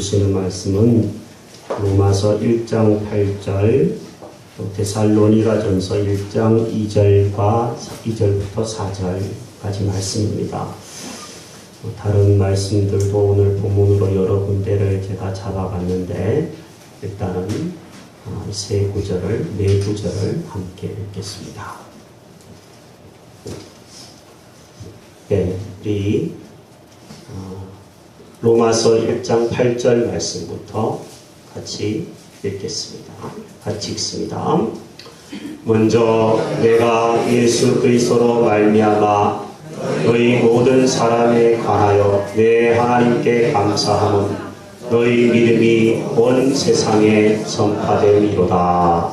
주시는 말씀은 로마서 1장 8절, 또 데살로니가 전서 1장 2절과 2절부터 4절까지 말씀입니다. 어, 다른 말씀들도 오늘 본문으로 여러 군데를 제가 잡아봤는데 일단은 어, 세 구절을 네 구절을 함께 읽겠습니다. 네, 우리 어, 로마서 1장 8절 말씀부터 같이 읽겠습니다. 같이 읽습니다. 먼저 내가 예수 그리스도로 말미암아 너희 모든 사람에 관하여 내 하나님께 감사함은 너희 믿음이 온 세상에 전파됨이로다.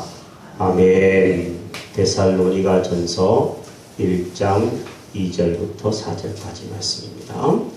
아멘. 데살로니가 전서 1장 2절부터 4절까지 말씀입니다.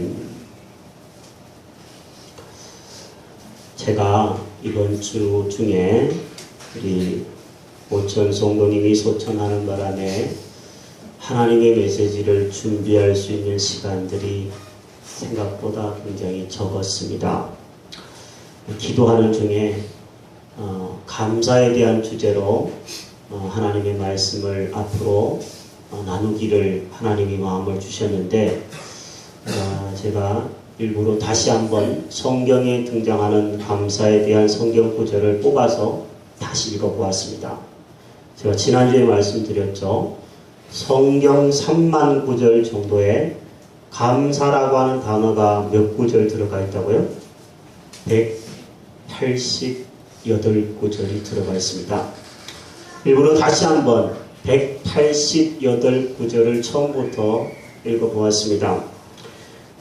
제가 이번 주 중에 우리 오천 성도님이 소천하는 바람에 하나님의 메시지를 준비할 수 있는 시간들이 생각보다 굉장히 적었습니다. 기도하는 중에 어, 감사에 대한 주제로 어, 하나님의 말씀을 앞으로 어, 나누기를 하나님이 마음을 주셨는데 어, 제가 일부러 다시 한번 성경에 등장하는 감사에 대한 성경 구절을 뽑아서 다시 읽어보았습니다. 제가 지난주에 말씀드렸죠. 성경 3만 구절 정도에 감사라고 하는 단어가 몇 구절 들어가 있다고요? 188구절이 들어가 있습니다. 일부러 다시 한번 188구절을 처음부터 읽어보았습니다.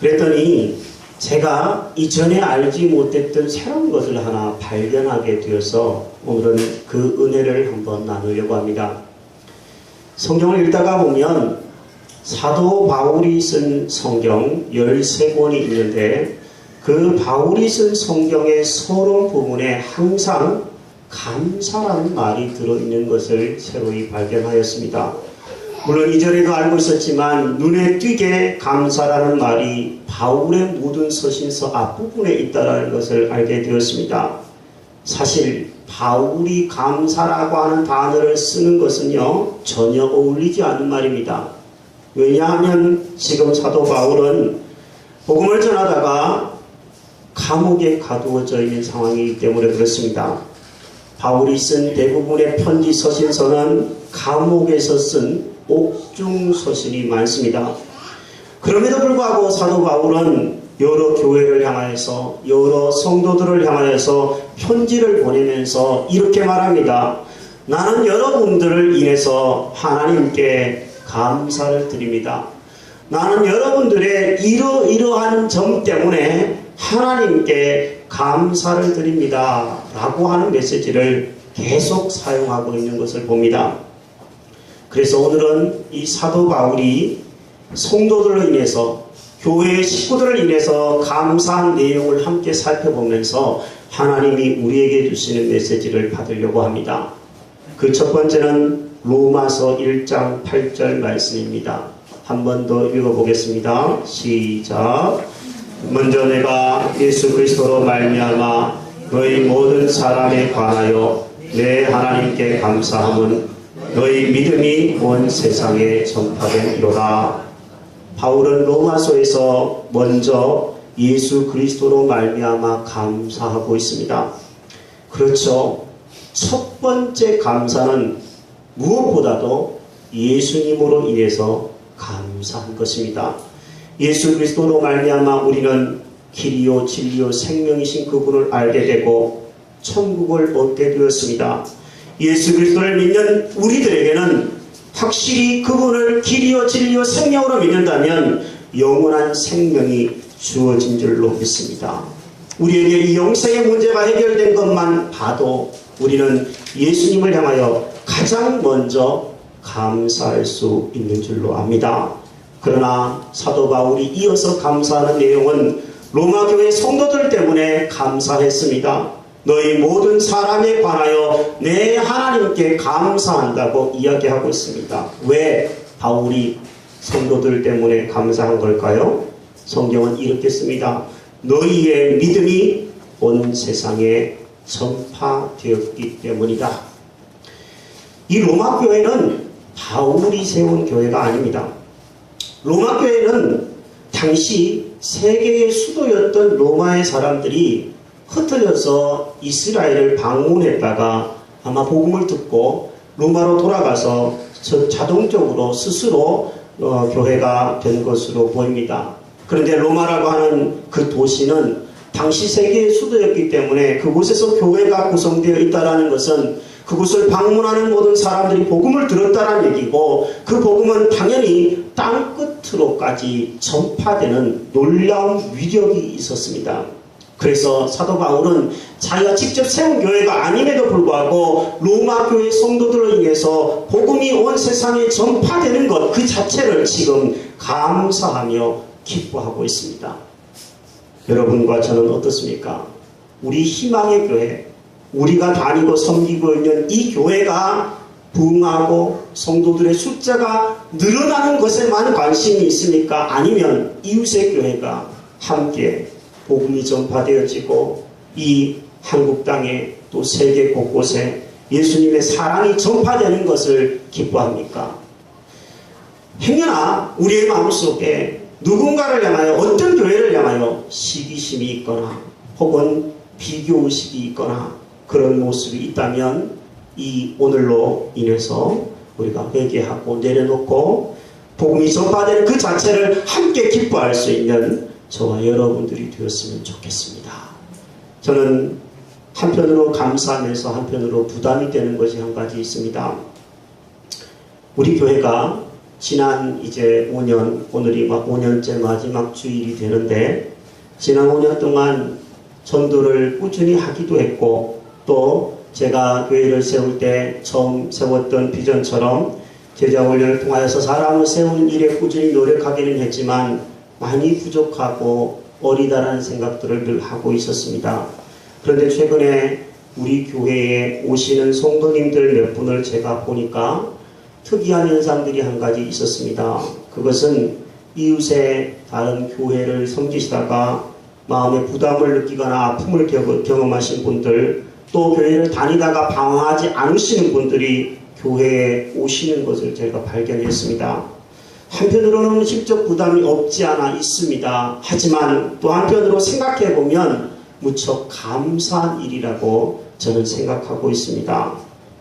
그랬더니 제가 이전에 알지 못했던 새로운 것을 하나 발견하게 되어서 오늘은 그 은혜를 한번 나누려고 합니다. 성경을 읽다가 보면 사도 바울이 쓴 성경 13권이 있는데 그 바울이 쓴 성경의 서론 부분에 항상 감사라는 말이 들어있는 것을 새로이 발견하였습니다. 물론 이전에도 알고 있었지만 눈에 띄게 감사라는 말이 바울의 모든 서신서 앞부분에 있다는 것을 알게 되었습니다. 사실 바울이 감사라고 하는 단어를 쓰는 것은요 전혀 어울리지 않는 말입니다. 왜냐하면 지금 사도 바울은 복음을 전하다가 감옥에 가두어져 있는 상황이기 때문에 그렇습니다. 바울이 쓴 대부분의 편지 서신서는 감옥에서 쓴 옥중 서신이 많습니다. 그럼에도 불구하고 사도 바울은 여러 교회를 향하여서 여러 성도들을 향하여서 편지를 보내면서 이렇게 말합니다. 나는 여러분들을 인해서 하나님께 감사를 드립니다. 나는 여러분들의 이러이러한 점 때문에 하나님께 감사를 드립니다. 라고 하는 메시지를 계속 사용하고 있는 것을 봅니다. 그래서 오늘은 이 사도 바울이 성도들로 인해서 교회의 식구들을 인해서 감사한 내용을 함께 살펴보면서 하나님이 우리에게 주시는 메시지를 받으려고 합니다. 그 첫 번째는 로마서 1장 8절 말씀입니다. 한 번 더 읽어보겠습니다. 시작. 먼저 내가 예수 그리스도로 말미암아 너희 모든 사람에 관하여 내 하나님께 감사함은 너희 믿음이 온 세상에 전파된이로다. 바울은 로마서에서 먼저 예수 그리스도로 말미암아 감사하고 있습니다. 그렇죠. 첫 번째 감사는 무엇보다도 예수님으로 인해서 감사한 것입니다. 예수 그리스도로 말미암아 우리는 길이요 진리요 생명이신 그분을 알게 되고 천국을 얻게 되었습니다. 예수 그리스도를 믿는 우리들에게는 확실히 그분을 길이요 진리요 생명으로 믿는다면 영원한 생명이 주어진 줄로 믿습니다. 우리에게 이 영생의 문제가 해결된 것만 봐도 우리는 예수님을 향하여 가장 먼저 감사할 수 있는 줄로 압니다. 그러나 사도 바울이 이어서 감사하는 내용은 로마 교회 성도들 때문에 감사했습니다. 너희 모든 사람에 관하여 내 하나님께 감사한다고 이야기하고 있습니다. 왜 바울이 성도들 때문에 감사한 걸까요? 성경은 이렇게 씁니다. 너희의 믿음이 온 세상에 전파되었기 때문이다. 이 로마 교회는 바울이 세운 교회가 아닙니다. 로마 교회는 당시 세계의 수도였던 로마의 사람들이 흩어져서 이스라엘을 방문했다가 아마 복음을 듣고 로마로 돌아가서 저- 자동적으로 스스로 어, 교회가 된 것으로 보입니다. 그런데 로마라고 하는 그 도시는 당시 세계의 수도였기 때문에 그곳에서 교회가 구성되어 있다라는 것은 그곳을 방문하는 모든 사람들이 복음을 들었다는 얘기고 그 복음은 당연히 땅 끝으로까지 전파되는 놀라운 위력이 있었습니다. 그래서 사도 바울은 자기가 직접 세운 교회가 아님에도 불구하고 로마 교회 성도들로 인해서 복음이 온 세상에 전파되는 것 그 자체를 지금 감사하며 기뻐하고 있습니다. 여러분과 저는 어떻습니까? 우리 희망의 교회, 우리가 다니고 섬기고 있는 이 교회가 부흥하고 성도들의 숫자가 늘어나는 것에만 관심이 있습니까? 아니면 이웃의 교회가 함께 복음이 전파되어지고 이 한국 땅에 또 세계 곳곳에 예수님의 사랑이 전파되는 것을 기뻐합니까? 행여나 우리의 마음속에 누군가를 향하여 어떤 교회를 향하여 시기심이 있거나 혹은 비교의식이 있거나 그런 모습이 있다면 이 오늘로 인해서 우리가 회개하고 내려놓고 복음이 전파되는 그 자체를 함께 기뻐할 수 있는 저와 여러분들이 되었으면 좋겠습니다. 저는 한편으로 감사하면서 한편으로 부담이 되는 것이 한 가지 있습니다. 우리 교회가 지난 이제 5년, 오늘이 막 5년째 마지막 주일이 되는데 지난 5년 동안 전도를 꾸준히 하기도 했고 또 제가 교회를 세울 때 처음 세웠던 비전처럼 제자 훈련을 통하여서 사람을 세우는 일에 꾸준히 노력하기는 했지만 많이 부족하고 어리다라는 생각들을 늘 하고 있었습니다. 그런데 최근에 우리 교회에 오시는 성도님들 몇 분을 제가 보니까 특이한 현상들이 한 가지 있었습니다. 그것은 이웃의 다른 교회를 섬기시다가 마음에 부담을 느끼거나 아픔을 겨- 경험하신 분들 또 교회를 다니다가 방황하지 않으시는 분들이 교회에 오시는 것을 제가 발견했습니다. 한편으로는 실적 부담이 없지 않아 있습니다. 하지만 또 한편으로 생각해 보면 무척 감사한 일이라고 저는 생각하고 있습니다.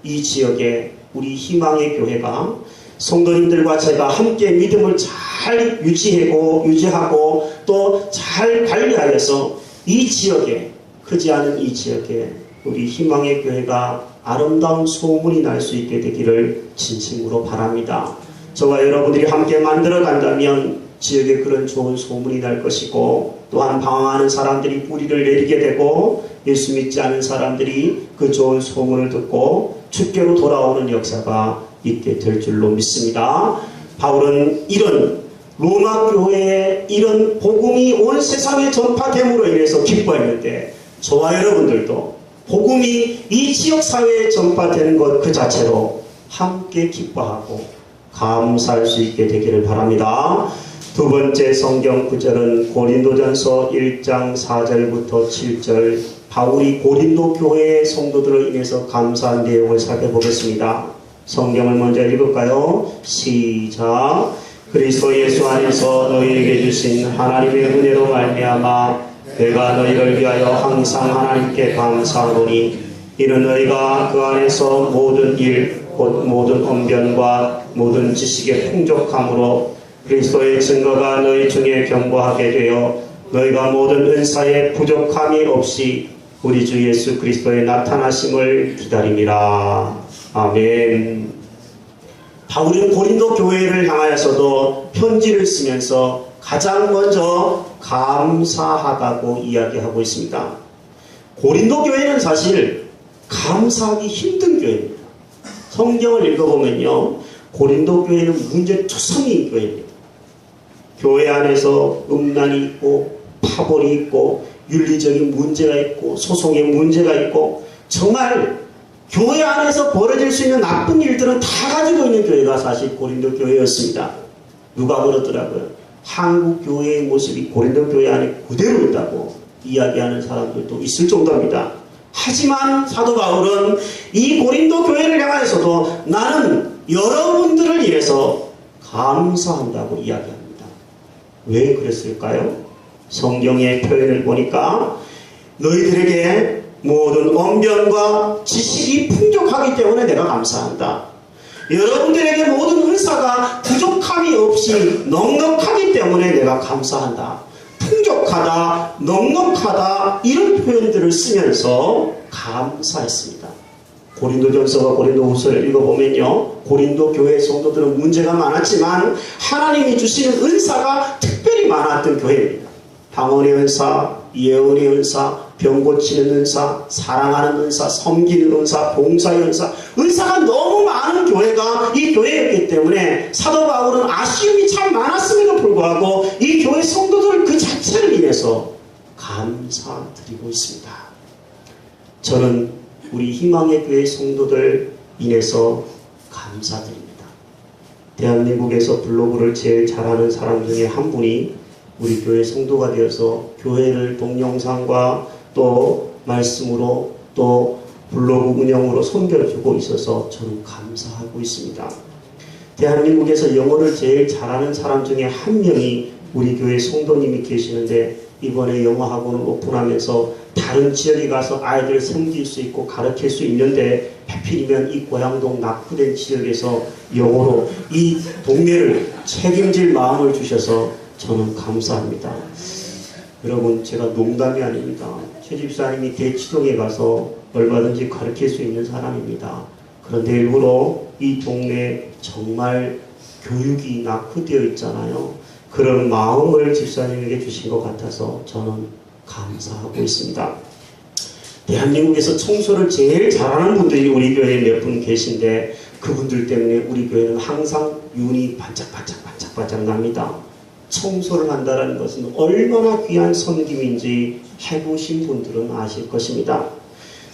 이 지역에 우리 희망의 교회가 성도님들과 제가 함께 믿음을 잘 유지하고 유지하고 또 잘 관리하여서 이 지역에 크지 않은 이 지역에 우리 희망의 교회가 아름다운 소문이 날 수 있게 되기를 진심으로 바랍니다. 저와 여러분들이 함께 만들어 간다면 지역에 그런 좋은 소문이 날 것이고 또한 방황하는 사람들이 뿌리를 내리게 되고 예수 믿지 않은 사람들이 그 좋은 소문을 듣고 주께로 돌아오는 역사가 있게 될 줄로 믿습니다. 바울은 이런 로마 교회의 이런 복음이 온 세상에 전파됨으로 인해서 기뻐했는데 저와 여러분들도 복음이 이 지역 사회에 전파되는 것 그 자체로 함께 기뻐하고 감사할 수 있게 되기를 바랍니다. 두 번째 성경 구절은 고린도전서 1장 4절부터 7절 바울이 고린도 교회의 성도들로 인해서 감사한 내용을 살펴보겠습니다. 성경을 먼저 읽을까요? 시작. 그리스도 예수 안에서 너희에게 주신 하나님의 은혜로 말미암아 내가 너희를 위하여 항상 하나님께 감사하노니 이는 너희가 그 안에서 모든 일, 곧 모든 언변과 모든 지식의 풍족함으로 그리스도의 증거가 너희 중에 견고하게 되어 너희가 모든 은사에 부족함이 없이 우리 주 예수 그리스도의 나타나심을 기다림이라. 아멘. 바울은 고린도 교회를 향하여서도 편지를 쓰면서 가장 먼저 감사하다고 이야기하고 있습니다. 고린도 교회는 사실 감사하기 힘든 교회입니다. 성경을 읽어보면요. 고린도 교회는 문제투성이인 교회입니다. 교회 안에서 음란이 있고 파벌이 있고 윤리적인 문제가 있고 소송의 문제가 있고 정말 교회 안에서 벌어질 수 있는 나쁜 일들은 다 가지고 있는 교회가 사실 고린도 교회였습니다. 누가 그러더라고요. 한국 교회의 모습이 고린도 교회 안에 그대로 있다고 이야기하는 사람들도 있을 정도입니다. 하지만 사도 바울은 이 고린도 교회를 향하여서도 나는 여러분들을 위해서 감사한다고 이야기합니다. 왜 그랬을까요? 성경의 표현을 보니까 너희들에게 모든 언변과 지식이 풍족하기 때문에 내가 감사한다. 여러분들에게 모든 은사가 부족함이 없이 넉넉하기 때문에 내가 감사한다. 풍족하다, 넉넉하다 이런 표현들을 쓰면서 감사했습니다. 고린도전서가 고린도후서를 읽어보면요. 고린도 교회 성도들은 문제가 많았지만 하나님이 주시는 은사가 특별히 많았던 교회입니다. 방언의 은사, 예언의 은사, 병 고치는 은사, 사랑하는 은사, 섬기는 은사, 봉사의 은사, 은사가 너무 많은 교회가 이 교회였기 때문에 사도 바울은 아쉬움이 참 많았음에도 불구하고 이 교회 성도들 그 자체를 인해서 감사드리고 있습니다. 저는 우리 희망의 교회 성도들 인해서 감사드립니다. 대한민국에서 블로그를 제일 잘하는 사람 중에 한 분이 우리 교회 성도가 되어서 교회를 동영상과 또 말씀으로 또 블로그 운영으로 섬겨주고 있어서 저는 감사하고 있습니다. 대한민국에서 영어를 제일 잘하는 사람 중에 한 명이 우리 교회 성도님이 계시는데 이번에 영어 학원을 오픈하면서 다른 지역에 가서 아이들을 섬길 수 있고 가르칠 수 있는데 하필이면 이 고양동 낙후된 지역에서 영어로 이 동네를 책임질 마음을 주셔서 저는 감사합니다. 여러분 제가 농담이 아닙니다. 최 집사님이 대치동에 가서 얼마든지 가르칠 수 있는 사람입니다. 그런데 일부러 이 동네 정말 교육이 낙후되어 있잖아요. 그런 마음을 집사님에게 주신 것 같아서 저는 감사하고 있습니다. 대한민국에서 청소를 제일 잘하는 분들이 우리 교회에 몇 분 계신데 그분들 때문에 우리 교회는 항상 윤이 반짝반짝 반짝반짝 납니다. 청소를 한다는 것은 얼마나 귀한 섬김인지 해보신 분들은 아실 것입니다.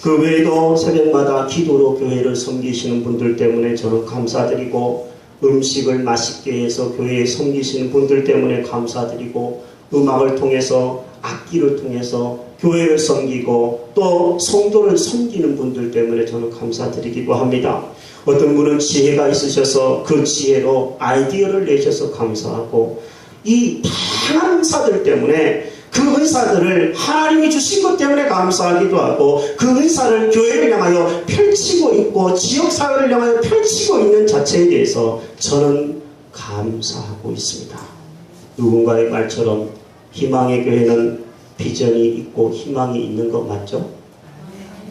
그 외에도 새벽마다 기도로 교회를 섬기시는 분들 때문에 저는 감사드리고 음식을 맛있게 해서 교회에 섬기시는 분들 때문에 감사드리고 음악을 통해서 악기를 통해서 교회를 섬기고 또 성도를 섬기는 분들 때문에 저는 감사드리기도 합니다. 어떤 분은 지혜가 있으셔서 그 지혜로 아이디어를 내셔서 감사하고 이 다양한 은사들 때문에 그 은사들을 하나님이 주신 것 때문에 감사하기도 하고 그 은사를 교회를 향하여 펼치고 있고 지역사회를 향하여 펼치고 있는 자체에 대해서 저는 감사하고 있습니다. 누군가의 말처럼 희망의 교회는 비전이 있고 희망이 있는 것 맞죠?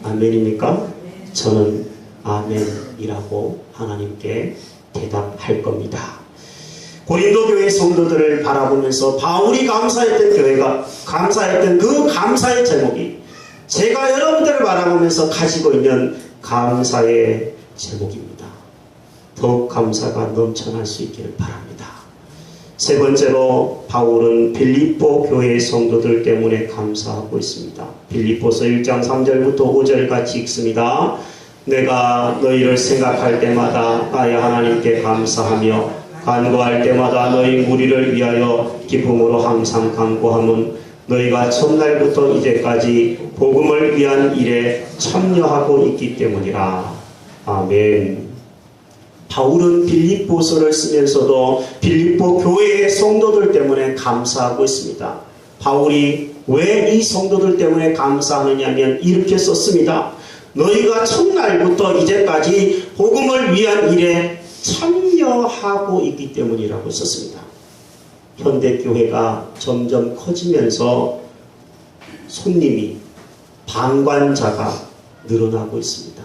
아멘입니까? 저는 아멘이라고 하나님께 대답할 겁니다. 고린도 교회 성도들을 바라보면서 바울이 감사했던 교회가 감사했던 그 감사의 제목이 제가 여러분들을 바라보면서 가지고 있는 감사의 제목입니다. 더욱 감사가 넘쳐날 수 있기를 바랍니다. 세 번째로 바울은 빌립보 교회의 성도들 때문에 감사하고 있습니다. 빌립보서 1장 3절부터 5절 같이 읽습니다. 내가 너희를 생각할 때마다 나의 하나님께 감사하며 간구할 때마다 너희 무리를 위하여 기쁨으로 항상 간구함은 너희가 첫날부터 이제까지 복음을 위한 일에 참여하고 있기 때문이라. 아멘. 바울은 빌립보서를 쓰면서도 빌립보 교회의 성도들 때문에 감사하고 있습니다. 바울이 왜 이 성도들 때문에 감사하느냐면 이렇게 썼습니다. 너희가 첫날부터 이제까지 복음을 위한 일에 참여하고 있기 때문이라고 썼습니다. 현대 교회가 점점 커지면서 손님이 방관자가 늘어나고 있습니다.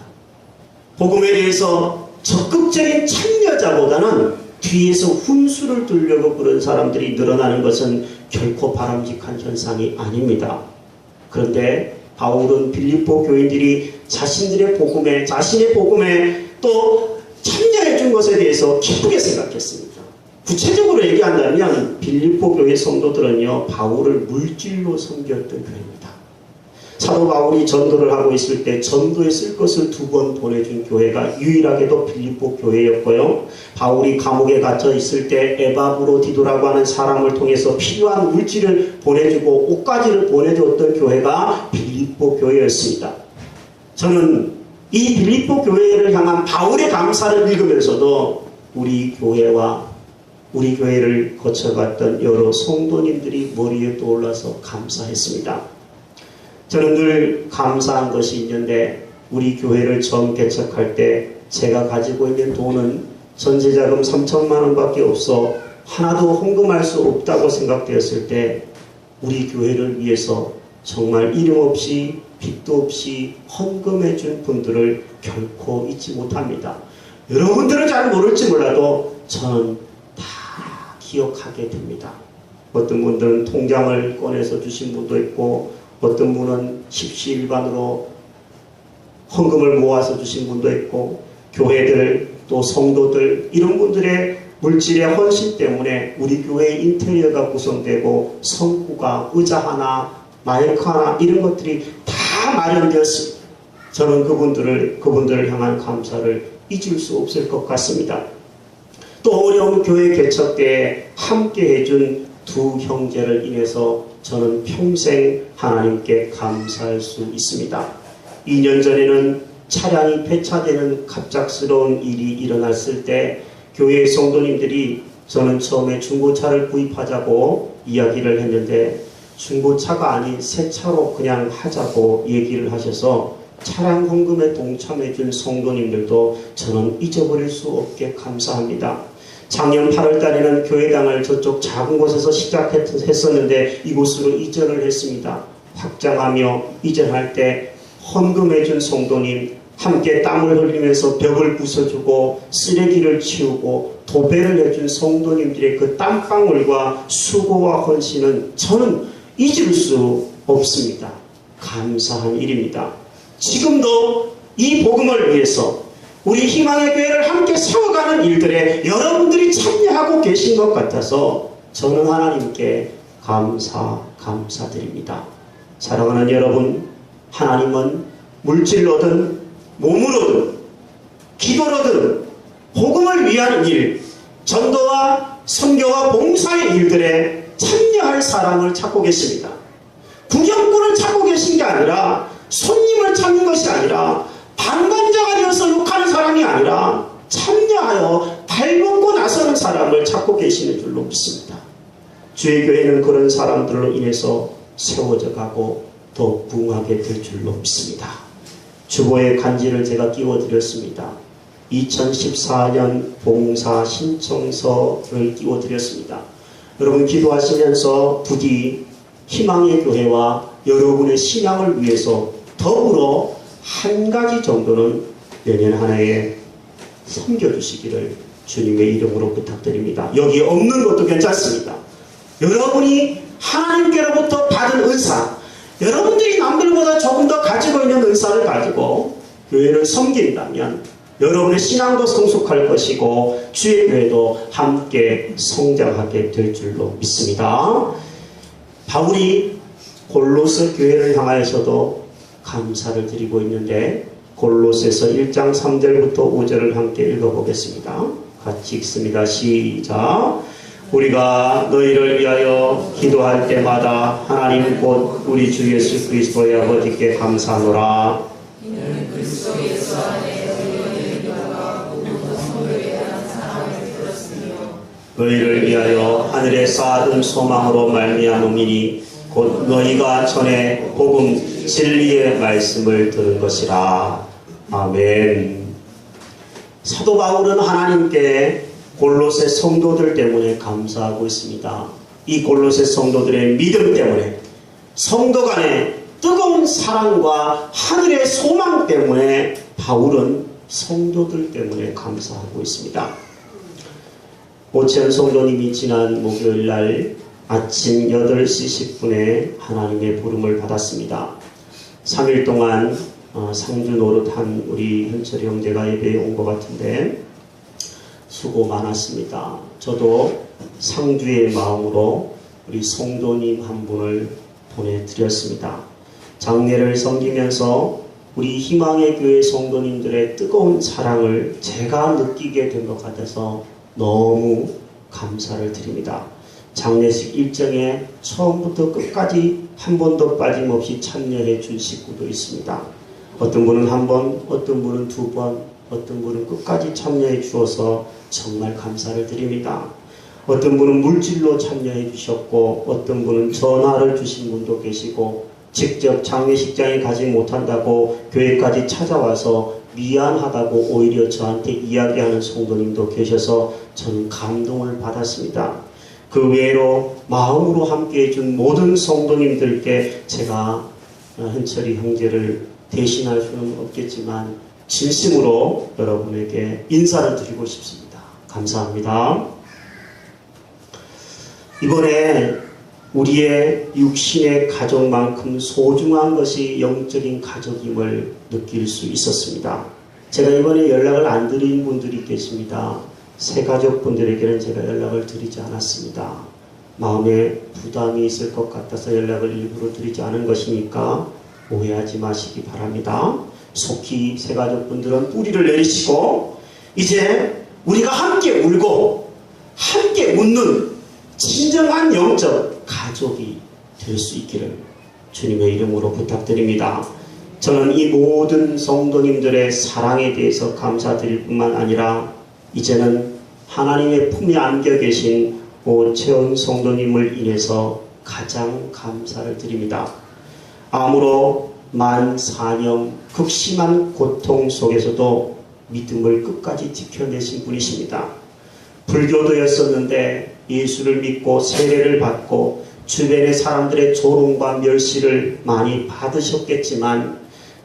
복음에 대해서 적극적인 참여자보다는 뒤에서 훈수를 두려고 그런 사람들이 늘어나는 것은 결코 바람직한 현상이 아닙니다. 그런데 바울은 빌립보 교인들이 자신들의 복음에 자신의 복음에 또 참여해 준 것에 대해서 기쁘게 생각했습니다. 구체적으로 얘기한다면 빌립보 교회 성도들은요 바울을 물질로 섬겼던 교회입니다. 사도 바울이 전도를 하고 있을 때 전도에 쓸 것을 두 번 보내준 교회가 유일하게도 빌립보 교회였고요. 바울이 감옥에 갇혀 있을 때 에바브로 디도라고 하는 사람을 통해서 필요한 물질을 보내주고 옷가지를 보내줬던 교회가 빌립보 교회였습니다. 저는 이 빌립보 교회를 향한 바울의 감사를 읽으면서도 우리 교회와 우리 교회를 거쳐갔던 여러 성도님들이 머리에 떠올라서 감사했습니다. 저는 늘 감사한 것이 있는데 우리 교회를 처음 개척할 때 제가 가지고 있는 돈은 전세자금 3천만 원밖에 없어 하나도 헌금할 수 없다고 생각되었을 때 우리 교회를 위해서 정말 이름 없이 빚도 없이 헌금해 준 분들을 결코 잊지 못합니다. 여러분들은 잘 모를지 몰라도 저는 다 기억하게 됩니다. 어떤 분들은 통장을 꺼내서 주신 분도 있고 어떤 분은 십시일반으로 헌금을 모아서 주신 분도 있고 교회들 또 성도들 이런 분들의 물질의 헌신 때문에 우리 교회 인테리어가 구성되고 성구가 의자 하나 마이크 하나 이런 것들이 다 마련되었습니다. 저는 그분들을 그분들을 향한 감사를 잊을 수 없을 것 같습니다. 또 어려운 교회 개척 때 함께 해준 두 형제를 인해서 저는 평생 하나님께 감사할 수 있습니다. 2년 전에는 차량이 폐차되는 갑작스러운 일이 일어났을 때 교회 성도님들이 저는 처음에 중고차를 구입하자고 이야기를 했는데 중고차가 아닌 새 차로 그냥 하자고 얘기를 하셔서 차량 헌금에 동참해 준 성도님들도 저는 잊어버릴 수 없게 감사합니다. 작년 8월 달에는 교회당을 저쪽 작은 곳에서 시작했었는데 이곳으로 이전을 했습니다. 확장하며 이전할 때 헌금해 준 성도님 함께 땀을 흘리면서 벽을 부숴주고 쓰레기를 치우고 도배를 해준 성도님들의 그 땀방울과 수고와 헌신은 저는 잊을 수 없습니다. 감사한 일입니다. 지금도 이 복음을 위해서 우리 희망의 교회를 함께 세워가는 일들에 여러분들이 참여하고 계신 것 같아서 저는 하나님께 감사, 감사드립니다. 사랑하는 여러분, 하나님은 물질로든 몸으로든 기도로든 복음을 위한 일, 전도와 선교와 봉사의 일들에 참 여할 사람을 찾고 계십니다. 구경꾼을 찾고 계신 게 아니라 손님을 찾는 것이 아니라 방관자가 되어서 욕하는 사람이 아니라 참여하여 발벗고 나서는 사람을 찾고 계시는 줄로 믿습니다. 주의 교회는 그런 사람들로 인해서 세워져 가고 더 부흥하게 될 줄로 믿습니다. 주보의 간지를 제가 끼워드렸습니다. 2014년 봉사 신청서를 끼워드렸습니다. 여러분 기도하시면서 부디 희망의 교회와 여러분의 신앙을 위해서 더불어 한 가지 정도는 내년 한 해에 섬겨주시기를 주님의 이름으로 부탁드립니다. 여기 없는 것도 괜찮습니다. 여러분이 하나님께로부터 받은 은사, 여러분들이 남들보다 조금 더 가지고 있는 은사를 가지고 교회를 섬긴다면 여러분의 신앙도 성숙할 것이고 주의 교회도 함께 성장하게 될 줄로 믿습니다. 바울이 골로스 교회를 향하여서도 감사를 드리고 있는데 골로새서 1장 3절부터 5절을 함께 읽어보겠습니다. 같이 읽습니다. 시작. 우리가 너희를 위하여 기도할 때마다 하나님 곧 우리 주 예수 그리스도의 아버지께 감사하노라. 너희를 위하여 하늘에 쌓은 소망으로 말미암음이니 곧 너희가 전에 복음 진리의 말씀을 들은 것이라. 아멘. 사도 바울은 하나님께 골로새 성도들 때문에 감사하고 있습니다. 이 골로새 성도들의 믿음 때문에 성도 간의 뜨거운 사랑과 하늘의 소망 때문에 바울은 성도들 때문에 감사하고 있습니다. 오천 성도님이 지난 목요일 날 아침 8시 10분에 하나님의 부름을 받았습니다. 3일 동안 어, 상주 노릇한 우리 현철이 형제가 예배에 온 것 같은데 수고 많았습니다. 저도 상주의 마음으로 우리 성도님 한 분을 보내드렸습니다. 장례를 섬기면서 우리 희망의 교회 성도님들의 뜨거운 사랑을 제가 느끼게 된 것 같아서 너무 감사를 드립니다. 장례식 일정에 처음부터 끝까지 한 번도 빠짐없이 참여해 준 식구도 있습니다. 어떤 분은 한 번, 어떤 분은 두 번, 어떤 분은 끝까지 참여해 주어서 정말 감사를 드립니다. 어떤 분은 물질로 참여해 주셨고, 어떤 분은 전화를 주신 분도 계시고, 직접 장례식장에 가지 못한다고 교회까지 찾아와서 미안하다고 오히려 저한테 이야기하는 성도님도 계셔서 저는 감동을 받았습니다. 그 외로 마음으로 함께 해 준 모든 성도님들께 제가 현철이 형제를 대신할 수는 없겠지만 진심으로 여러분에게 인사를 드리고 싶습니다. 감사합니다. 이번에 우리의 육신의 가족만큼 소중한 것이 영적인 가족임을 느낄 수 있었습니다. 제가 이번에 연락을 안 드린 분들이 계십니다. 새 가족분들에게는 제가 연락을 드리지 않았습니다. 마음에 부담이 있을 것 같아서 연락을 일부러 드리지 않은 것이니까 오해하지 마시기 바랍니다. 속히 새 가족분들은 뿌리를 내리시고 이제 우리가 함께 울고 함께 웃는 진정한 영적 가족이 될 수 있기를 주님의 이름으로 부탁드립니다. 저는 이 모든 성도님들의 사랑에 대해서 감사드릴 뿐만 아니라 이제는 하나님의 품에 안겨 계신 오채원 성도님을 인해서 가장 감사를 드립니다. 암으로 만 4년 극심한 고통 속에서도 믿음을 끝까지 지켜내신 분이십니다. 불교도였었는데 예수를 믿고 세례를 받고 주변의 사람들의 조롱과 멸시를 많이 받으셨겠지만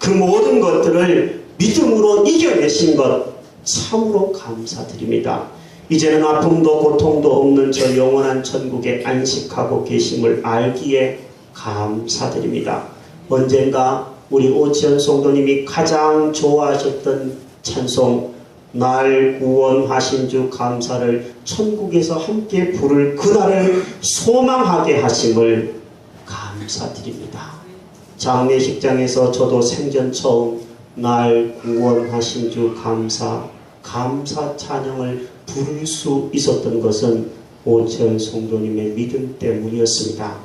그 모든 것들을 믿음으로 이겨내신 것 참으로 감사드립니다. 이제는 아픔도 고통도 없는 저 영원한 천국에 안식하고 계심을 알기에 감사드립니다. 언젠가 우리 오지연 성도님이 가장 좋아하셨던 찬송 날 구원하신 주 감사를 천국에서 함께 부를 그날을 소망하게 하심을 감사드립니다. 장례식장에서 저도 생전 처음 날 구원하신 주 감사 감사 찬양을 부를 수 있었던 것은 오천 성도님의 믿음 때문이었습니다.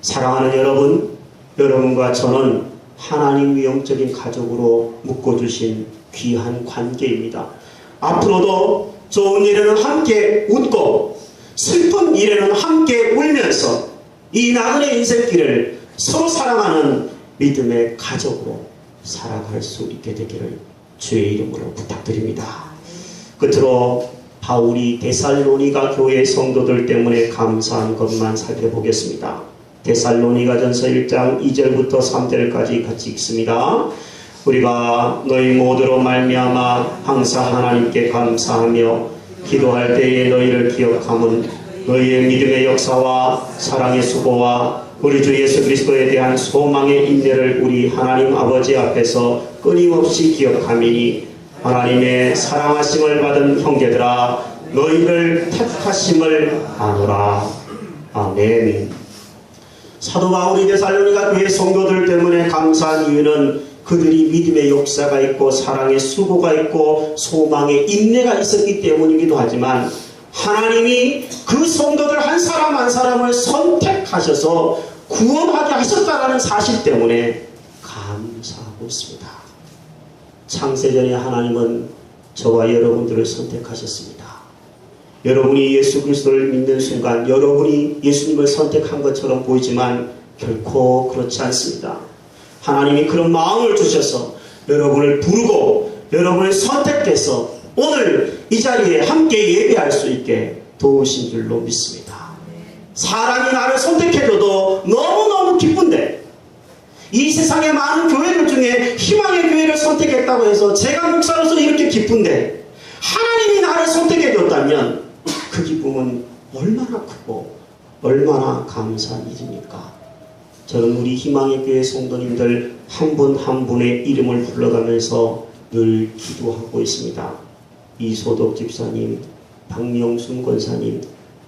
사랑하는 여러분, 여러분과 저는 하나님 영적인 가족으로 묶어주신 귀한 관계입니다. 앞으로도 좋은 일에는 함께 웃고 슬픈 일에는 함께 울면서 이 나그네 인생길을 서로 사랑하는 믿음의 가족으로 살아갈 수 있게 되기를 주의 이름으로 부탁드립니다. 끝으로 바울이 데살로니가 교회 성도들 때문에 감사한 것만 살펴보겠습니다. 데살로니가 전서 1장 2절부터 3절까지 같이 읽습니다. 우리가 너희 모두로 말미암아 항상 하나님께 감사하며 기도할 때에 너희를 기억함은 너희의 믿음의 역사와 사랑의 수고와 우리 주 예수 그리스도에 대한 소망의 인내를 우리 하나님 아버지 앞에서 끊임없이 기억함이니 하나님의 사랑하심을 받은 형제들아 너희를 택하심을 아노라. 아멘. 사도 바울이 데살로니가 교회 성도들 때문에 감사한 이유는 그들이 믿음의 역사가 있고 사랑의 수고가 있고 소망의 인내가 있었기 때문이기도 하지만 하나님이 그 성도들 한 사람 한 사람을 선택하셔서 구원하게 하셨다는 사실 때문에 감사하고 있습니다. 창세전에 하나님은 저와 여러분들을 선택하셨습니다. 여러분이 예수 그리스도를 믿는 순간 여러분이 예수님을 선택한 것처럼 보이지만 결코 그렇지 않습니다. 하나님이 그런 마음을 주셔서 여러분을 부르고 여러분을 선택해서 오늘 이 자리에 함께 예배할 수 있게 도우신 줄로 믿습니다. 사람이 나를 선택해줘도 너무너무 기쁜데 이 세상의 많은 교회들 중에 희망의 교회를 선택했다고 해서 제가 목사로서 이렇게 기쁜데 하나님이 나를 선택해줬다면 그 기쁨은 얼마나 크고 얼마나 감사한 일입니까? 저는 우리 희망의 교회 성도님들 한 분한 분의 이름을 불러가면서 늘 기도하고 있습니다. 이소덕 집사님, 박명순 권사님,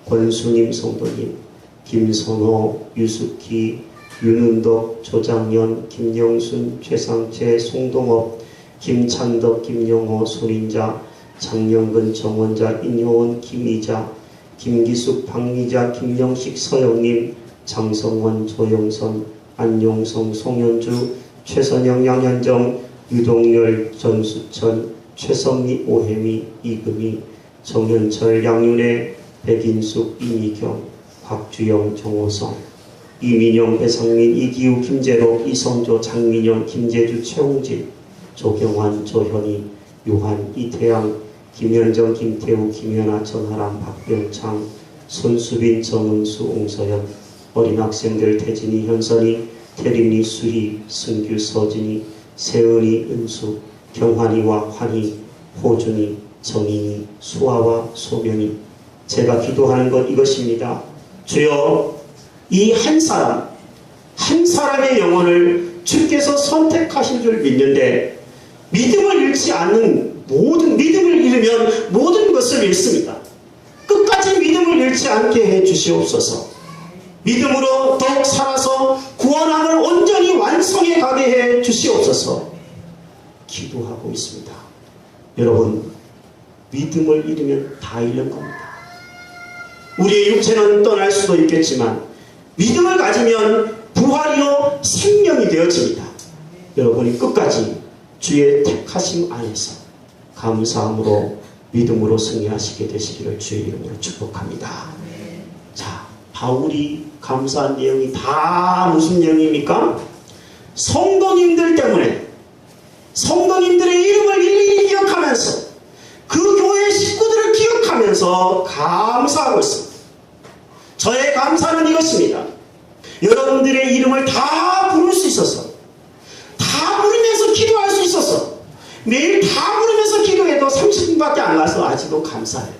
권수님 성도님, 김선호, 유숙희, 윤은덕, 조장현, 김영순, 최상채, 송동업, 김찬덕, 김영호, 손인자, 장영근, 정원자, 인효원, 김희자, 김기숙, 박미자, 김영식, 서영님, 장성원, 조영선, 안용성, 송현주, 최선영, 양현정, 유동열, 전수천, 최선미, 오혜미, 이금희, 정현철, 양윤혜, 백인숙, 이미경, 박주영, 정호성, 이민영, 배상민, 이기우, 김재록, 이성조, 장민영, 김재주, 최홍진, 조경환, 조현희, 요한, 이태양, 김현정, 김태우, 김현아, 전하람, 박병창, 손수빈, 정은수, 옹서연, 어린 학생들 태진이, 현선이, 태린이, 수희, 승규, 서진이, 세은이, 은수, 경환이와 환희, 호준이, 정인이, 수아와 소명이 제가 기도하는 것 이것입니다. 주여 이 한 사람, 한 사람의 영혼을 주께서 선택하신 줄 믿는데 믿음을 잃지 않는 모든 믿음을 잃으면 모든 것을 잃습니다. 끝까지 믿음을 잃지 않게 해 주시옵소서. 믿음으로 더욱 살아서 구원함을 온전히 완성해 가게 해 주시옵소서. 기도하고 있습니다. 여러분, 믿음을 잃으면 다 잃는 겁니다. 우리의 육체는 떠날 수도 있겠지만 믿음을 가지면 부활이요 생명이 되어집니다. 여러분이 끝까지 주의 택하심 안에서 감사함으로 믿음으로 승리하시게 되시기를 주의 이름으로 축복합니다. 자, 바울이 감사한 내용이 다 무슨 내용입니까? 성도님들 때문에 성도님들의 이름을 일일이 기억하면서 그 교회 식구들을 기억 하면서 감사하고 있습니다. 저의 감사는 이것입니다. 여러분들의 이름을 다 부를 수 있어서 다 부르면서 기도할 수 있어서 매일 다 부르면서 기도해도 30분밖에 안 가서 아직도 감사해요.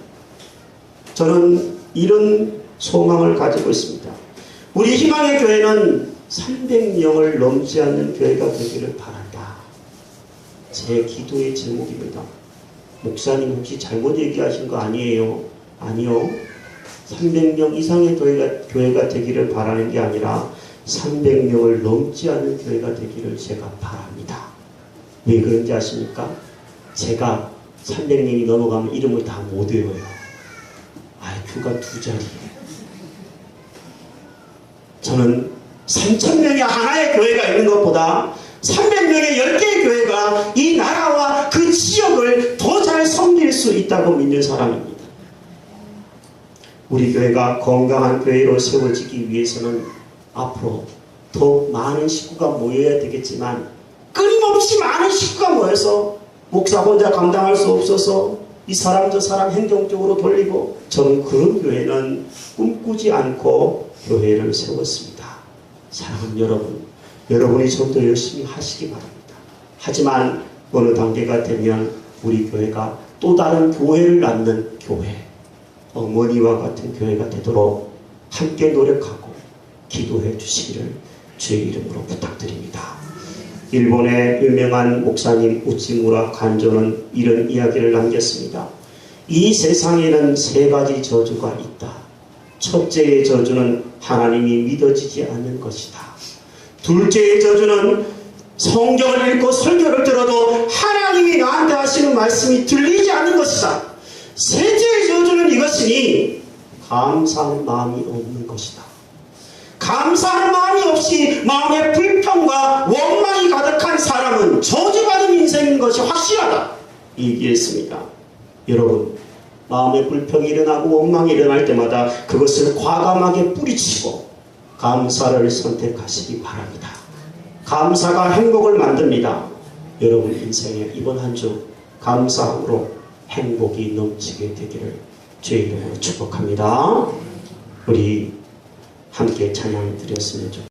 저는 이런 소망을 가지고 있습니다. 우리 희망의 교회는 300명을 넘지 않는 교회가 되기를 바란다. 제 기도의 제목입니다. 목사님 혹시 잘못 얘기하신 거 아니에요? 아니요. 300명 이상의 교회가, 교회가 되기를 바라는 게 아니라 300명을 넘지 않는 교회가 되기를 제가 바랍니다. 왜 그런지 아십니까? 제가 300명이 넘어가면 이름을 다 못 외워요. IQ가 두 자리예요. 저는 3,000명의 하나의 교회가 있는 것보다 300명의 10개의 교회가 이 나라와 그 지역을 더 수 있다고 믿는 사람입니다. 우리 교회가 건강한 교회로 세워지기 위해서는 앞으로 더 많은 식구가 모여야 되겠지만 끊임없이 많은 식구가 모여서 목사 혼자 감당할 수 없어서 이 사람 저 사람 행정적으로 돌리고 저는 그런 교회는 꿈꾸지 않고 교회를 세웠습니다. 사랑하는 여러분, 여러분이 좀 더 열심히 하시기 바랍니다. 하지만 어느 단계가 되면 우리 교회가 또 다른 교회를 낳는 교회, 어머니와 같은 교회가 되도록 함께 노력하고 기도해 주시기를 주의 이름으로 부탁드립니다. 일본의 유명한 목사님 우치무라 간조는 이런 이야기를 남겼습니다. 이 세상에는 세 가지 저주가 있다. 첫째의 저주는 하나님이 믿어지지 않는 것이다. 둘째의 저주는 성경을 읽고 설교를 들어도 하나님이 나한테 하시는 말씀이 들리지 않는 것이다. 셋째의 저주는 이것이니 감사하는 마음이 없는 것이다. 감사하는 마음이 없이 마음에 불평과 원망이 가득한 사람은 저주받은 인생인 것이 확실하다. 얘기했습니다. 여러분, 마음에 불평이 일어나고 원망이 일어날 때마다 그것을 과감하게 뿌리치고 감사를 선택하시기 바랍니다. 감사가 행복을 만듭니다. 여러분 인생에 이번 한 주 감사함으로 행복이 넘치게 되기를 주의 이름으로 축복합니다. 우리 함께 찬양 드렸으면 좋겠습니다.